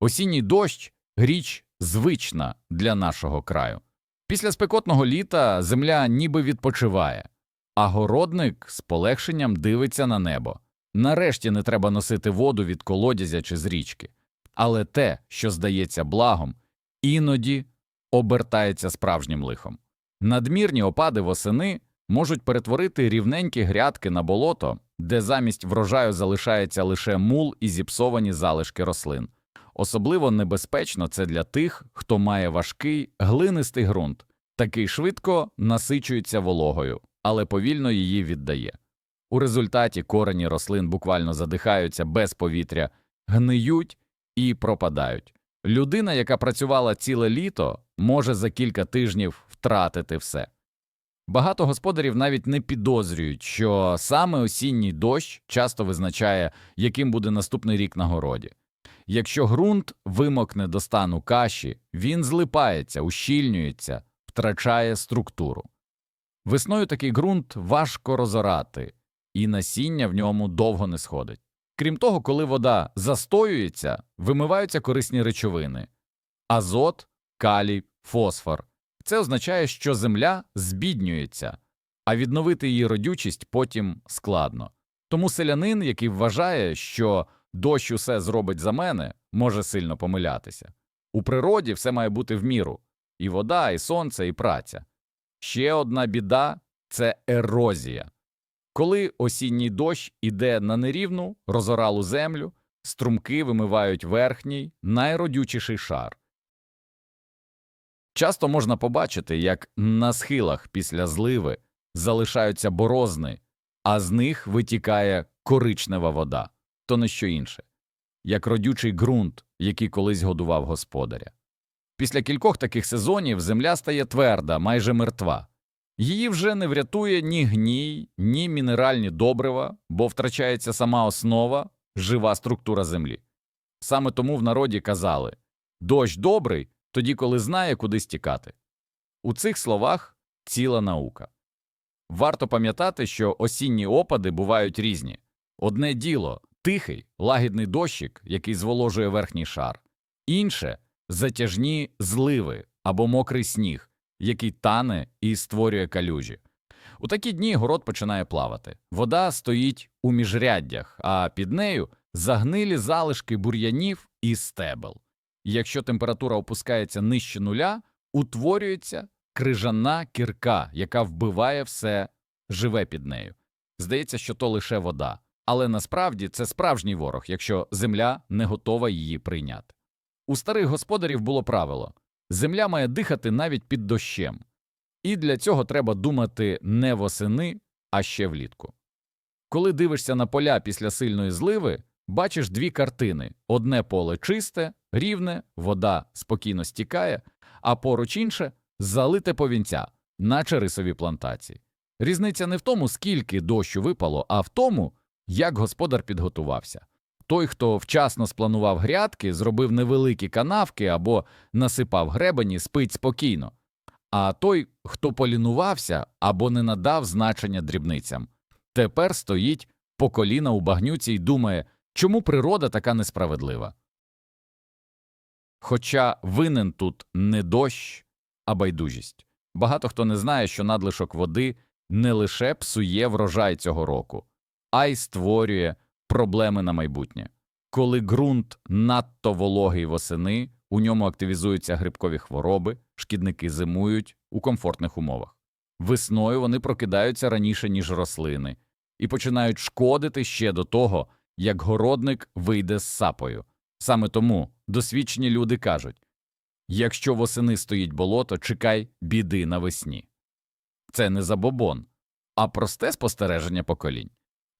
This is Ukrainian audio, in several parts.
Осінній дощ річ звична для нашого краю. Після спекотного літа земля ніби відпочиває, а городник з полегшенням дивиться на небо. Нарешті не треба носити воду від колодязя чи з річки. Але те, що здається благом, іноді обертається справжнім лихом. Надмірні опади восени можуть перетворити рівненькі грядки на болото, де замість врожаю залишається лише мул і зіпсовані залишки рослин. Особливо небезпечно це для тих, хто має важкий глинистий ґрунт, такий швидко насичується вологою, але повільно її віддає. У результаті корені рослин буквально задихаються без повітря, гниють і пропадають. Людина, яка працювала ціле літо, може за кілька тижнів втратити все. Багато господарів навіть не підозрюють, що саме осінній дощ часто визначає, яким буде наступний рік на городі. Якщо ґрунт вимокне до стану каші, він злипається, ущільнюється, втрачає структуру. Весною такий ґрунт важко розорати, і насіння в ньому довго не сходить. Крім того, коли вода застоюється, вимиваються корисні речовини азот, калій, фосфор. Це означає, що земля збіднюється, а відновити її родючість потім складно. Тому селянин, який вважає, що дощ усе зробить за мене, може сильно помилятися. У природі все має бути в міру і вода, і сонце, і праця. Ще одна біда це ерозія. Коли осінній дощ іде на нерівну, розоралу землю, струмки вимивають верхній, найродючіший шар. Часто можна побачити, як на схилах після зливи залишаються борозни, а з них витікає коричнева вода, то не що інше, як родючий ґрунт, який колись годував господаря. Після кількох таких сезонів земля стає тверда, майже мертва. Її вже не врятує ні гній, ні мінеральні добрива, бо втрачається сама основа, жива структура землі. Саме тому в народі казали дощ добрий, тоді коли знає, куди стікати. У цих словах ціла наука. Варто пам'ятати, що осінні опади бувають різні. Одне діло тихий, лагідний дощик, який зволожує верхній шар, інше затяжні зливи або мокрий сніг, який тане і створює калюжі. У такі дні город починає плавати. Вода стоїть у міжряддях, а під нею загнилі залишки бур'янів і стебел. Якщо температура опускається нижче нуля, утворюється крижана кірка, яка вбиває все живе під нею. Здається, що то лише вода, але насправді це справжній ворог, якщо земля не готова її прийняти. У старих господарів було правило земля має дихати навіть під дощем, і для цього треба думати не восени, а ще влітку. Коли дивишся на поля після сильної зливи, бачиш дві картини одне поле чисте, рівне, вода спокійно стікає, а поруч інше залите повінця, наче рисові плантації. Різниця не в тому, скільки дощу випало, а в тому, як господар підготувався. Той, хто вчасно спланував грядки, зробив невеликі канавки або насипав гребені, спить спокійно. А той, хто полінувався або не надав значення дрібницям, тепер стоїть по коліна у багнюці і думає, чому природа така несправедлива. Хоча винен тут не дощ, а байдужість. Багато хто не знає, що надлишок води не лише псує врожай цього року, а й створює проблеми на майбутнє. Коли ґрунт надто вологий восени, у ньому активізуються грибкові хвороби, шкідники зимують у комфортних умовах. Весною вони прокидаються раніше, ніж рослини, і починають шкодити ще до того, як городник вийде з сапою. Саме тому досвідчені люди кажуть якщо восени стоїть болото, чекай біди навесні. Це не забобон, а просте спостереження поколінь.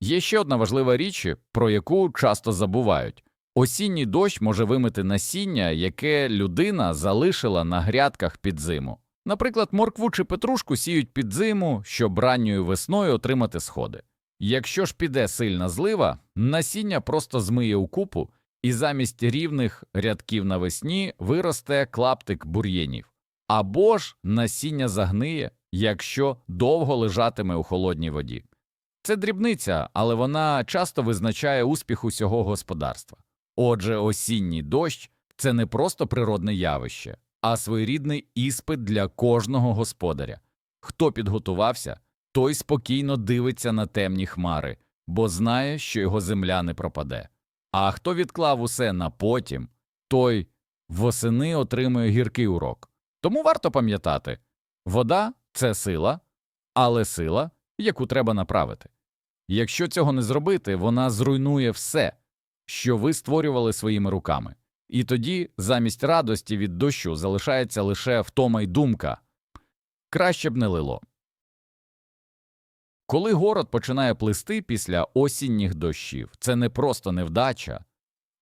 Є ще одна важлива річ, про яку часто забувають осінній дощ може вимити насіння, яке людина залишила на грядках під зиму. Наприклад, моркву чи петрушку сіють під зиму, щоб ранньою весною отримати сходи. Якщо ж піде сильна злива, насіння просто змиє у купу, і замість рівних рядків навесні виросте клаптик бур'єнів. Або ж насіння загниє, якщо довго лежатиме у холодній воді. Це дрібниця, але вона часто визначає успіх усього господарства. Отже, осінній дощ це не просто природне явище, а своєрідний іспит для кожного господаря. Хто підготувався, той спокійно дивиться на темні хмари, бо знає, що його земля не пропаде. А хто відклав усе на потім, той восени отримує гіркий урок. Тому варто пам'ятати вода це сила, але сила, яку треба направити. Якщо цього не зробити, вона зруйнує все, що ви створювали своїми руками. І тоді замість радості від дощу залишається лише втома й думка краще б не лило. Коли город починає плисти після осінніх дощів, це не просто невдача,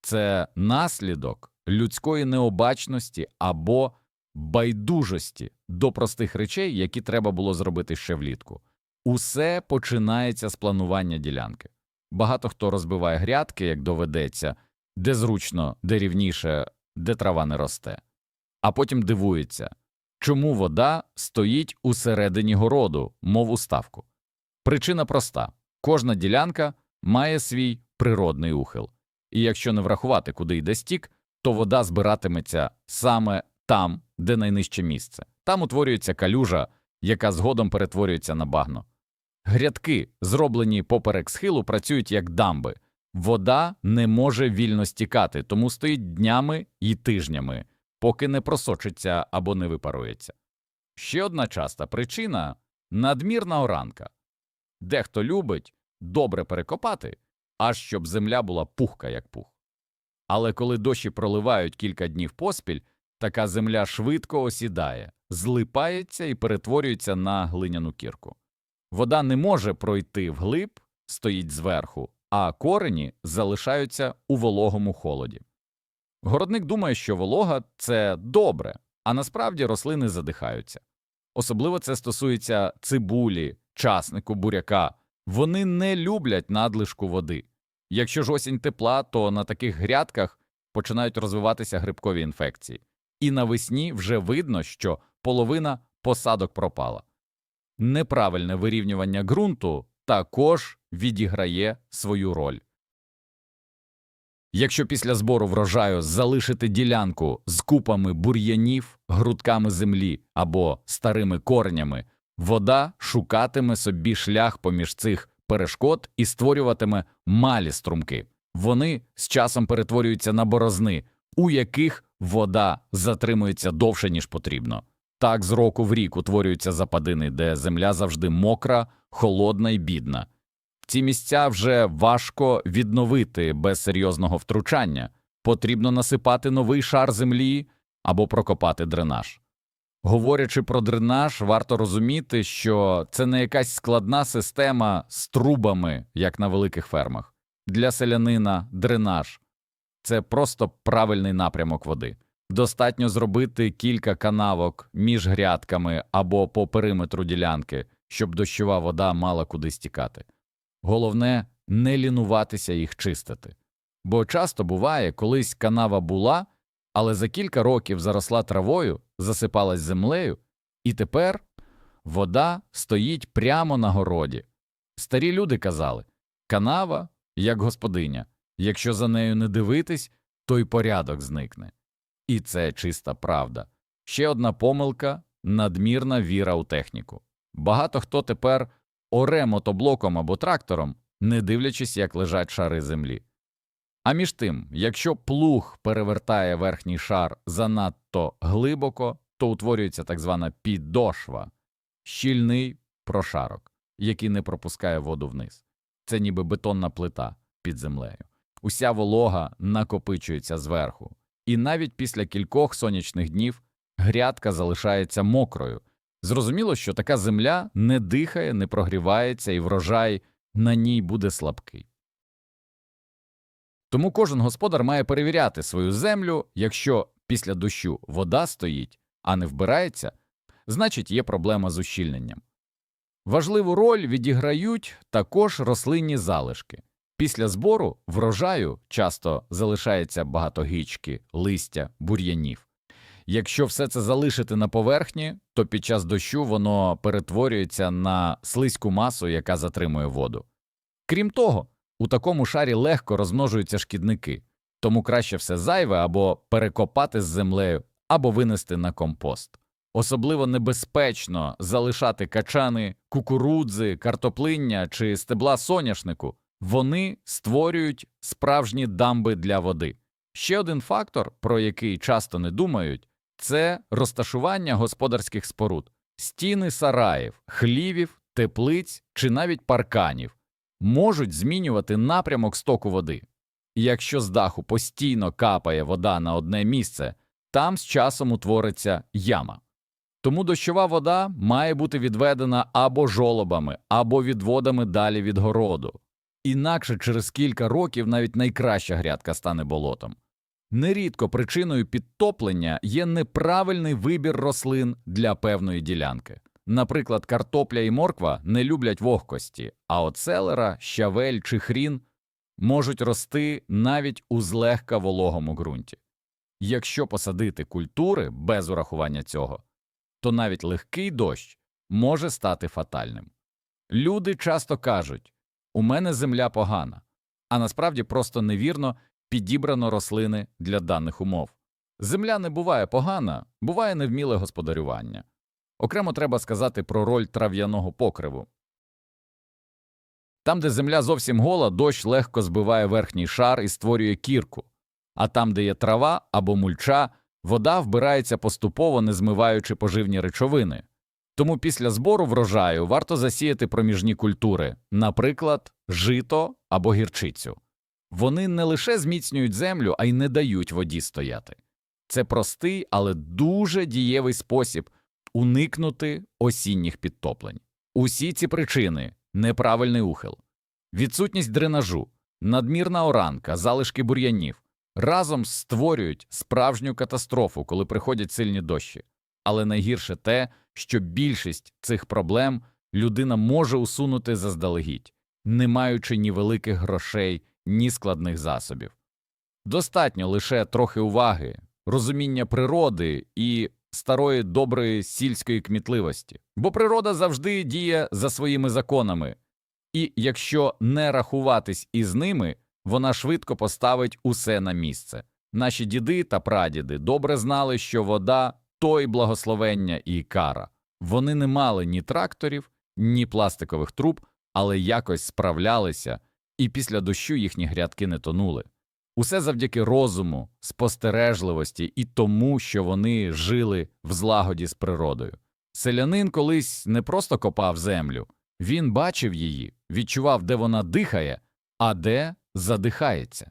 це наслідок людської необачності або байдужості до простих речей, які треба було зробити ще влітку. Усе починається з планування ділянки. Багато хто розбиває грядки, як доведеться, де зручно, де рівніше, де трава не росте, а потім дивується, чому вода стоїть усередині городу, мов у ставку. Причина проста кожна ділянка має свій природний ухил, і якщо не врахувати, куди йде стік, то вода збиратиметься саме там, де найнижче місце. Там утворюється калюжа, яка згодом перетворюється на багно. Грядки, зроблені поперек схилу, працюють як дамби. Вода не може вільно стікати, тому стоїть днями і тижнями, поки не просочиться або не випарується. Ще одна часта причина надмірна оранка. Дехто любить добре перекопати, аж щоб земля була пухка, як пух. Але коли дощі проливають кілька днів поспіль, така земля швидко осідає, злипається і перетворюється на глиняну кірку. Вода не може пройти вглиб, стоїть зверху, а корені залишаються у вологому холоді. Городник думає, що волога це добре, а насправді рослини задихаються. Особливо це стосується цибулі, часнику, буряка. Вони не люблять надлишку води. Якщо ж осінь тепла, то на таких грядках починають розвиватися грибкові інфекції, і навесні вже видно, що половина посадок пропала. Неправильне вирівнювання ґрунту також відіграє свою роль. Якщо після збору врожаю залишити ділянку з купами бур'янів, грудками землі або старими коренями, вода шукатиме собі шлях поміж цих перешкод і створюватиме малі струмки. Вони з часом перетворюються на борозни, у яких вода затримується довше, ніж потрібно. Так з року в рік утворюються западини, де земля завжди мокра, холодна і бідна. Ці місця вже важко відновити без серйозного втручання, потрібно насипати новий шар землі або прокопати дренаж. Говорячи про дренаж, варто розуміти, що це не якась складна система з трубами, як на великих фермах. Для селянина дренаж це просто правильний напрямок води. Достатньо зробити кілька канавок між грядками або по периметру ділянки, щоб дощова вода мала куди стікати. Головне не лінуватися їх чистити. Бо часто буває, колись канава була, але за кілька років заросла травою, засипалась землею, і тепер вода стоїть прямо на городі. Старі люди казали канава як господиня, якщо за нею не дивитись, то й порядок зникне. І це чиста правда. Ще одна помилка надмірна віра у техніку. Багато хто тепер оре мотоблоком або трактором, не дивлячись, як лежать шари землі. А між тим, якщо плуг перевертає верхній шар занадто глибоко, то утворюється так звана підошва, щільний прошарок, який не пропускає воду вниз. Це ніби бетонна плита під землею. Уся волога накопичується зверху, і навіть після кількох сонячних днів грядка залишається мокрою. Зрозуміло, що така земля не дихає, не прогрівається, і врожай на ній буде слабкий. Тому кожен господар має перевіряти свою землю, якщо після дощу вода стоїть, а не вбирається, значить є проблема з ущільненням. Важливу роль відіграють також рослинні залишки. Після збору врожаю часто залишається багато гічки, листя, бур'янів. Якщо все це залишити на поверхні, то під час дощу воно перетворюється на слизьку масу, яка затримує воду. Крім того, у такому шарі легко розмножуються шкідники, тому краще все зайве або перекопати з землею, або винести на компост. Особливо небезпечно залишати качани, кукурудзи, картоплиння чи стебла соняшнику. Вони створюють справжні дамби для води. Ще один фактор, про який часто не думають, це розташування господарських споруд, стіни сараїв, хлівів, теплиць чи навіть парканів можуть змінювати напрямок стоку води. Якщо з даху постійно капає вода на одне місце, там з часом утвориться яма. Тому дощова вода має бути відведена або жолобами, або відводами далі від городу. Інакше через кілька років навіть найкраща грядка стане болотом. Нерідко причиною підтоплення є неправильний вибір рослин для певної ділянки. Наприклад, картопля і морква не люблять вогкості, а от селера, щавель чи хрін можуть рости навіть у злегка вологому ґрунті. Якщо посадити культури без урахування цього, то навіть легкий дощ може стати фатальним. Люди часто кажуть у мене земля погана, а насправді просто невірно підібрано рослини для даних умов. Земля не буває погана, буває невміле господарювання. Окремо треба сказати про роль трав'яного покриву. Там, де земля зовсім гола, дощ легко збиває верхній шар і створює кірку, а там, де є трава або мульча, вода вбирається поступово, не змиваючи поживні речовини. Тому після збору врожаю варто засіяти проміжні культури, наприклад, жито або гірчицю. Вони не лише зміцнюють землю, а й не дають воді стояти. Це простий, але дуже дієвий спосіб уникнути осінніх підтоплень. Усі ці причини неправильний ухил, відсутність дренажу, надмірна оранка, залишки бур'янів разом створюють справжню катастрофу, коли приходять сильні дощі. Але найгірше те, що більшість цих проблем людина може усунути заздалегідь, не маючи ні великих грошей, ні складних засобів. Достатньо лише трохи уваги, розуміння природи і старої доброї сільської кмітливості, бо природа завжди діє за своїми законами, і якщо не рахуватись із ними, вона швидко поставить усе на місце. Наші діди та прадіди добре знали, що вода то й благословення і кара. Вони не мали ні тракторів, ні пластикових труб, але якось справлялися, і після дощу їхні грядки не тонули. Усе завдяки розуму, спостережливості і тому, що вони жили в злагоді з природою. Селянин колись не просто копав землю, він бачив її, відчував, де вона дихає, а де задихається.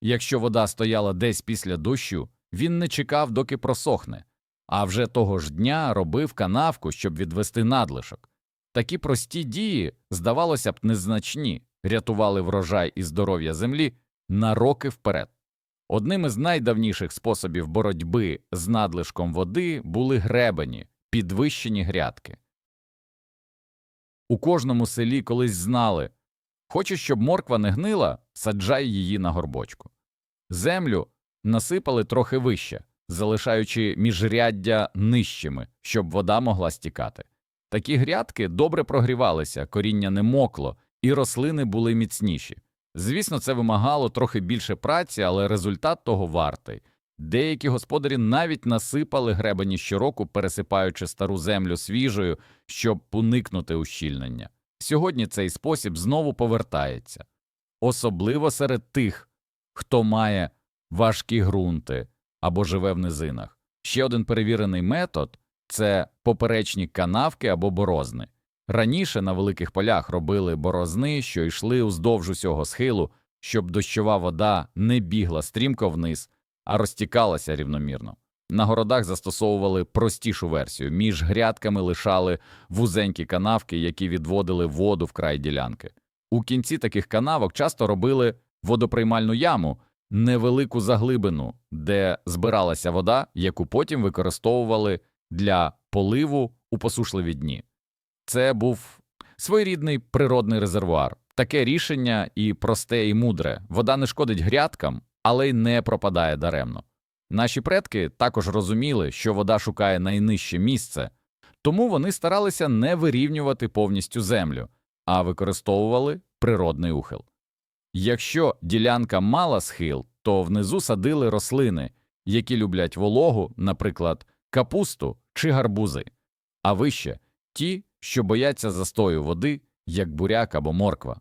Якщо вода стояла десь після дощу, він не чекав, доки просохне, а вже того ж дня робив канавку, щоб відвести надлишок. Такі прості дії, здавалося б, незначні, рятували врожай і здоров'я землі на роки вперед. Одним із найдавніших способів боротьби з надлишком води були гребені, підвищені грядки. У кожному селі колись знали хочеш, щоб морква не гнила, саджай її на горбочку. Землю насипали трохи вище, залишаючи міжряддя нижчими, щоб вода могла стікати. Такі грядки добре прогрівалися, коріння не мокло, і рослини були міцніші. Звісно, це вимагало трохи більше праці, але результат того вартий. Деякі господарі навіть насипали гребені щороку, пересипаючи стару землю свіжою, щоб уникнути ущільнення. Сьогодні цей спосіб знову повертається, особливо серед тих, хто має важкі ґрунти або живе в низинах. Ще один перевірений метод це поперечні канавки або борозни. Раніше на великих полях робили борозни, що йшли уздовж усього схилу, щоб дощова вода не бігла стрімко вниз, а розтікалася рівномірно. На городах застосовували простішу версію між грядками лишали вузенькі канавки, які відводили воду в край ділянки. У кінці таких канавок часто робили водоприймальну яму, невелику заглибину, де збиралася вода, яку потім використовували для поливу у посушливі дні. Це був своєрідний природний резервуар. Таке рішення і просте, і мудре. Вода не шкодить грядкам, але й не пропадає даремно. Наші предки також розуміли, що вода шукає найнижче місце, тому вони старалися не вирівнювати повністю землю, а використовували природний ухил. Якщо ділянка мала схил, то внизу садили рослини, які люблять вологу, наприклад, капусту чи гарбузи, а вище ті, що бояться застою води, як буряк або морква.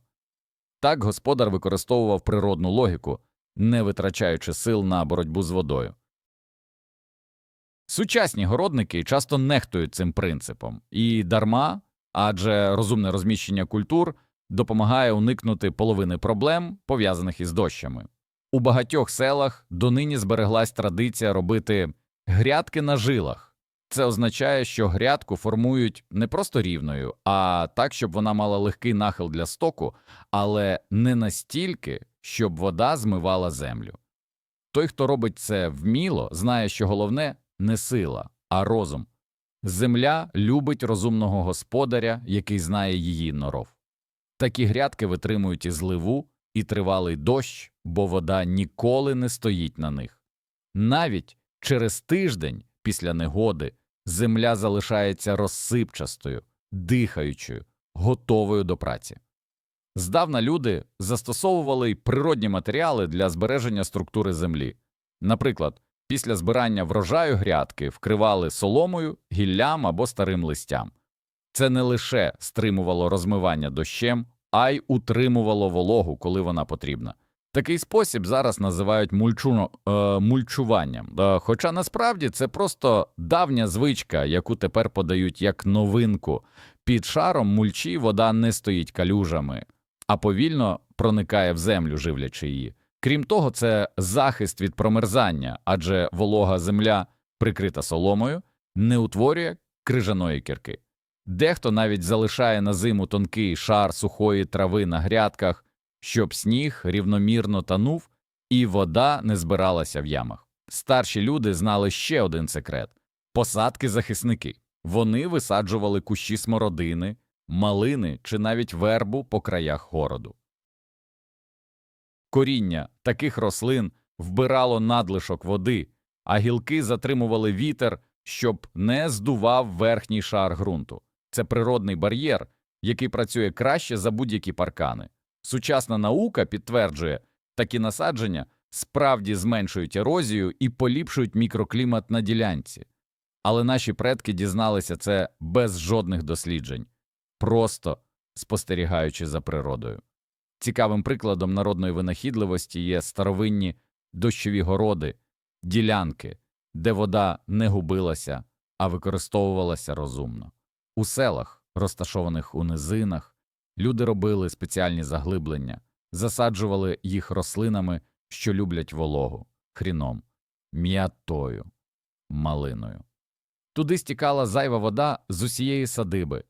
Так господар використовував природну логіку, не витрачаючи сил на боротьбу з водою. Сучасні городники часто нехтують цим принципом і дарма, адже розумне розміщення культур допомагає уникнути половини проблем, пов'язаних із дощами. У багатьох селах донині збереглась традиція робити грядки на жилах. Це означає, що грядку формують не просто рівною, а так, щоб вона мала легкий нахил для стоку, але не настільки, щоб вода змивала землю. Той, хто робить це вміло, знає, що головне не сила, а розум. Земля любить розумного господаря, який знає її норов. Такі грядки витримують і зливу, і тривалий дощ, бо вода ніколи не стоїть на них. Навіть через тиждень після негоди земля залишається розсипчастою, дихаючою, готовою до праці. Здавна люди застосовували й природні матеріали для збереження структури землі. Наприклад, після збирання врожаю грядки вкривали соломою, гіллям або старим листям. Це не лише стримувало розмивання дощем, а й утримувало вологу, коли вона потрібна. Такий спосіб зараз називають мульчуно, е, мульчуванням, е, хоча насправді це просто давня звичка, яку тепер подають як новинку. Під шаром мульчі вода не стоїть калюжами, а повільно проникає в землю, живлячи її. Крім того, це захист від промерзання, адже волога земля, прикрита соломою, не утворює крижаної кірки. Дехто навіть залишає на зиму тонкий шар сухої трави на грядках, щоб сніг рівномірно танув і вода не збиралася в ямах. Старші люди знали ще один секрет посадки захисники. Вони висаджували кущі смородини, малини чи навіть вербу по краях городу. Коріння таких рослин вбирало надлишок води, а гілки затримували вітер, щоб не здував верхній шар ґрунту. Це природний бар'єр, який працює краще за будь-які паркани. Сучасна наука підтверджує, такі насадження справді зменшують ерозію і поліпшують мікроклімат на ділянці. Але наші предки дізналися це без жодних досліджень, просто спостерігаючи за природою. Цікавим прикладом народної винахідливості є старовинні дощові городи, ділянки, де вода не губилася, а використовувалася розумно. У селах, розташованих у низинах, люди робили спеціальні заглиблення, засаджували їх рослинами, що люблять вологу, хріном, м'ятою, малиною. Туди стікала зайва вода з усієї садиби,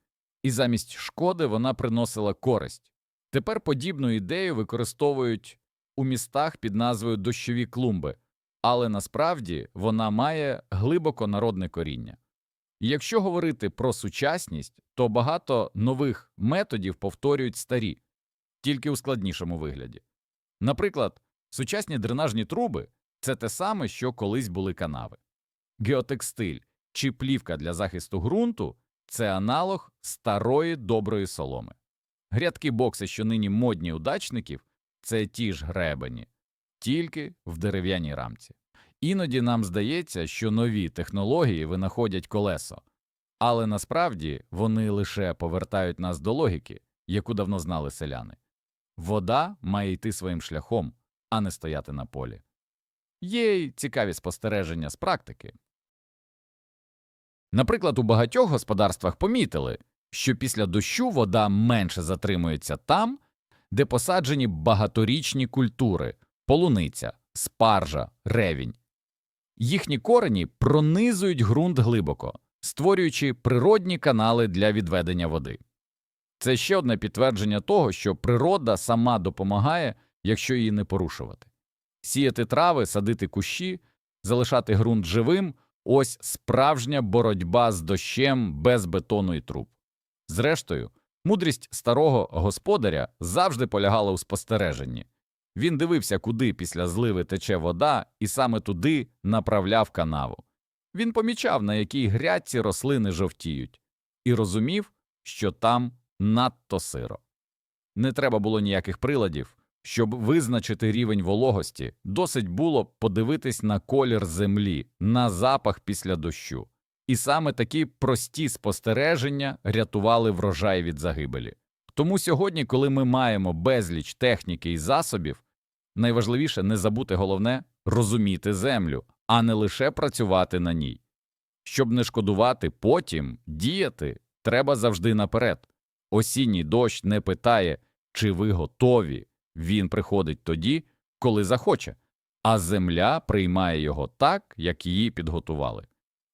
і замість шкоди вона приносила користь. Тепер подібну ідею використовують у містах під назвою дощові клумби, але насправді вона має глибоко народне коріння. Якщо говорити про сучасність, то багато нових методів повторюють старі, тільки у складнішому вигляді. Наприклад, сучасні дренажні труби це те саме, що колись були канави. Геотекстиль чи плівка для захисту ґрунту це аналог старої доброї соломи. Грядки бокси, що нині модні у це ті ж гребені, тільки в дерев'яній рамці. Іноді нам здається, що нові технології винаходять колесо, але насправді вони лише повертають нас до логіки, яку давно знали селяни. Вода має йти своїм шляхом, а не стояти на полі. Є й цікаві спостереження з практики. Наприклад, у багатьох господарствах помітили, що після дощу вода менше затримується там, де посаджені багаторічні культури полуниця, спаржа, ревінь. Їхні корені пронизують ґрунт глибоко, створюючи природні канали для відведення води. Це ще одне підтвердження того, що природа сама допомагає, якщо її не порушувати. Сіяти трави, садити кущі, залишати ґрунт живим ось справжня боротьба з дощем без бетону і труб. Зрештою, мудрість старого господаря завжди полягала у спостереженні. Він дивився, куди після зливи тече вода, і саме туди направляв канаву. Він помічав, на якій грядці рослини жовтіють, і розумів, що там надто сиро. Не треба було ніяких приладів, Щоб визначити рівень вологості, досить було подивитись на колір землі, на запах після дощу. І саме такі прості спостереження рятували врожай від загибелі. Тому сьогодні, коли ми маємо безліч техніки і засобів, найважливіше не забути головне розуміти землю, а не лише працювати на ній. Щоб не шкодувати потім, діяти треба завжди наперед. Осінній дощ не питає, чи ви готові, він приходить тоді, коли захоче, а земля приймає його так, як її підготували.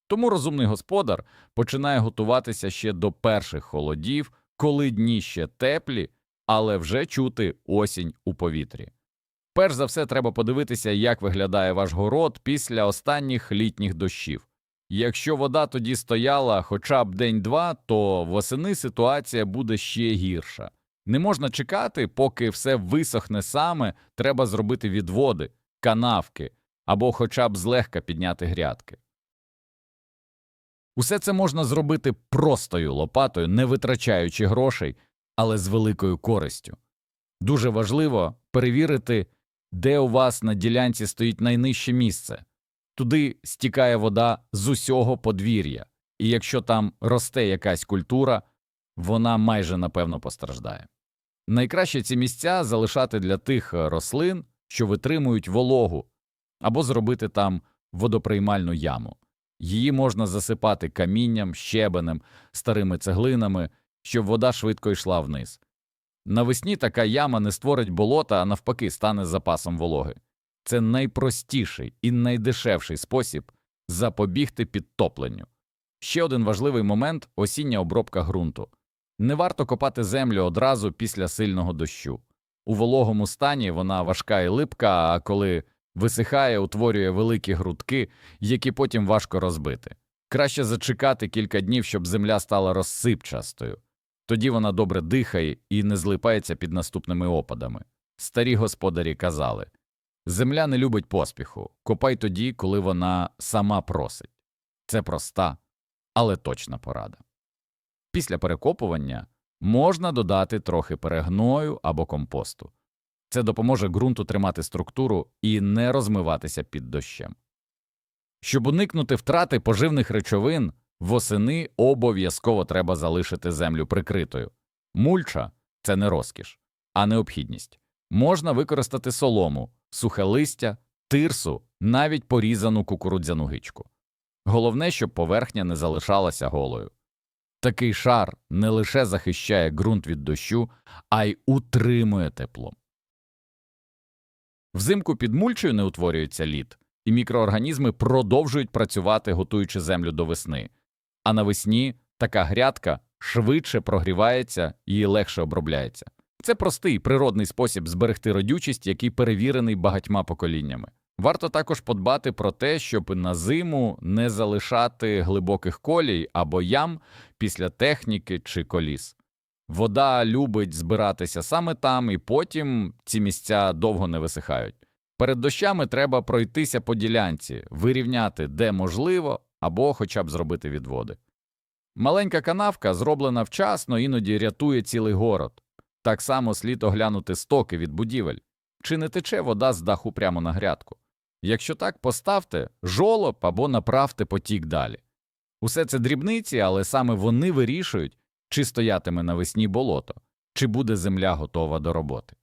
Тому розумний господар починає готуватися ще до перших холодів, коли дні ще теплі, але вже чути осінь у повітрі. Перш за все, треба подивитися, як виглядає ваш город після останніх літніх дощів. Якщо вода тоді стояла хоча б день-два, то восени ситуація буде ще гірша. Не можна чекати, поки все висохне саме, треба зробити відводи, канавки або хоча б злегка підняти грядки. Усе це можна зробити простою лопатою, не витрачаючи грошей, але з великою користю. Дуже важливо перевірити, де у вас на ділянці стоїть найнижче місце. Туди стікає вода з усього подвір'я, і якщо там росте якась культура, вона майже напевно постраждає. Найкраще ці місця залишати для тих рослин, що витримують вологу, або зробити там водоприймальну яму. Її можна засипати камінням, щебенем, старими цеглинами, щоб вода швидко йшла вниз. Навесні така яма не створить болота, а навпаки, стане запасом вологи. Це найпростіший і найдешевший спосіб запобігти підтопленню. Ще один важливий момент осіння обробка ґрунту. Не варто копати землю одразу після сильного дощу. У вологому стані вона важка і липка, а коли висихає, утворює великі грудки, які потім важко розбити. Краще зачекати кілька днів, щоб земля стала розсипчастою. Тоді вона добре дихає і не злипається під наступними опадами. Старі господарі казали Земля не любить поспіху, копай тоді, коли вона сама просить. Це проста, але точна порада. Після перекопування можна додати трохи перегною або компосту. Це допоможе ґрунту тримати структуру і не розмиватися під дощем. Щоб уникнути втрати поживних речовин, восени обов'язково треба залишити землю прикритою. Мульча це не розкіш, а необхідність. Можна використати солому, сухе листя, тирсу, навіть порізану кукурудзяну гичку. Головне, щоб поверхня не залишалася голою. Такий шар не лише захищає ґрунт від дощу, а й утримує тепло. Взимку під мульчею не утворюється лід, і мікроорганізми продовжують працювати, готуючи землю до весни. А навесні така грядка швидше прогрівається і легше обробляється. Це простий природний спосіб зберегти родючість, який перевірений багатьма поколіннями. Варто також подбати про те, щоб на зиму не залишати глибоких колій або ям після техніки чи коліс. Вода любить збиратися саме там, і потім ці місця довго не висихають. Перед дощами треба пройтися по ділянці, вирівняти де можливо, або хоча б зробити відводи. Маленька канавка, зроблена вчасно, іноді рятує цілий город. Так само слід оглянути стоки від будівель, чи не тече вода з даху прямо на грядку. Якщо так, поставте жолоб або направте потік далі. Усе це дрібниці, але саме вони вирішують, чи стоятиме навесні болото, чи буде земля готова до роботи.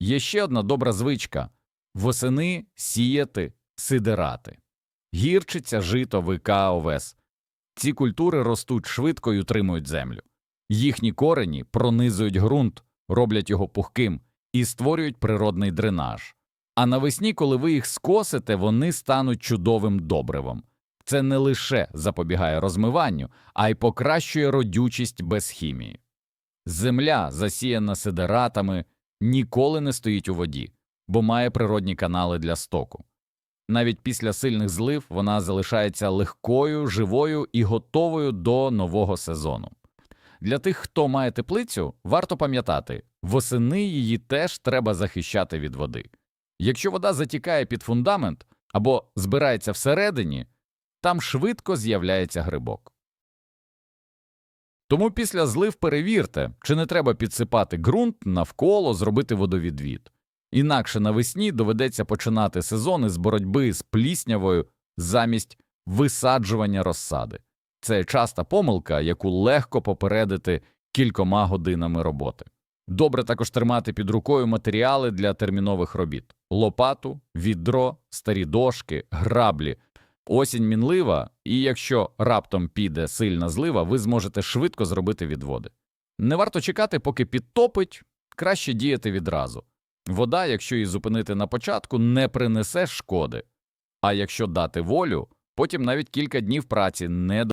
Є ще одна добра звичка восени сіяти сидирати, гірчиця, жито, вика, овес. Ці культури ростуть швидко і утримують землю. Їхні корені пронизують ґрунт, роблять його пухким і створюють природний дренаж. А навесні, коли ви їх скосите, вони стануть чудовим добривом. Це не лише запобігає розмиванню, а й покращує родючість без хімії. Земля, засіяна сидератами, ніколи не стоїть у воді, бо має природні канали для стоку. Навіть після сильних злив вона залишається легкою, живою і готовою до нового сезону. Для тих, хто має теплицю, варто пам'ятати, восени її теж треба захищати від води. Якщо вода затікає під фундамент або збирається всередині, там швидко з'являється грибок. Тому після злив перевірте, чи не треба підсипати ґрунт навколо зробити водовідвід. Інакше навесні доведеться починати сезон із боротьби з пліснявою замість висаджування розсади. Це часта помилка, яку легко попередити кількома годинами роботи. Добре також тримати під рукою матеріали для термінових робіт: лопату, відро, старі дошки, граблі. Осінь мінлива, і якщо раптом піде сильна злива, ви зможете швидко зробити відводи. Не варто чекати, поки підтопить, краще діяти відразу. Вода, якщо її зупинити на початку, не принесе шкоди. А якщо дати волю, потім навіть кілька днів праці не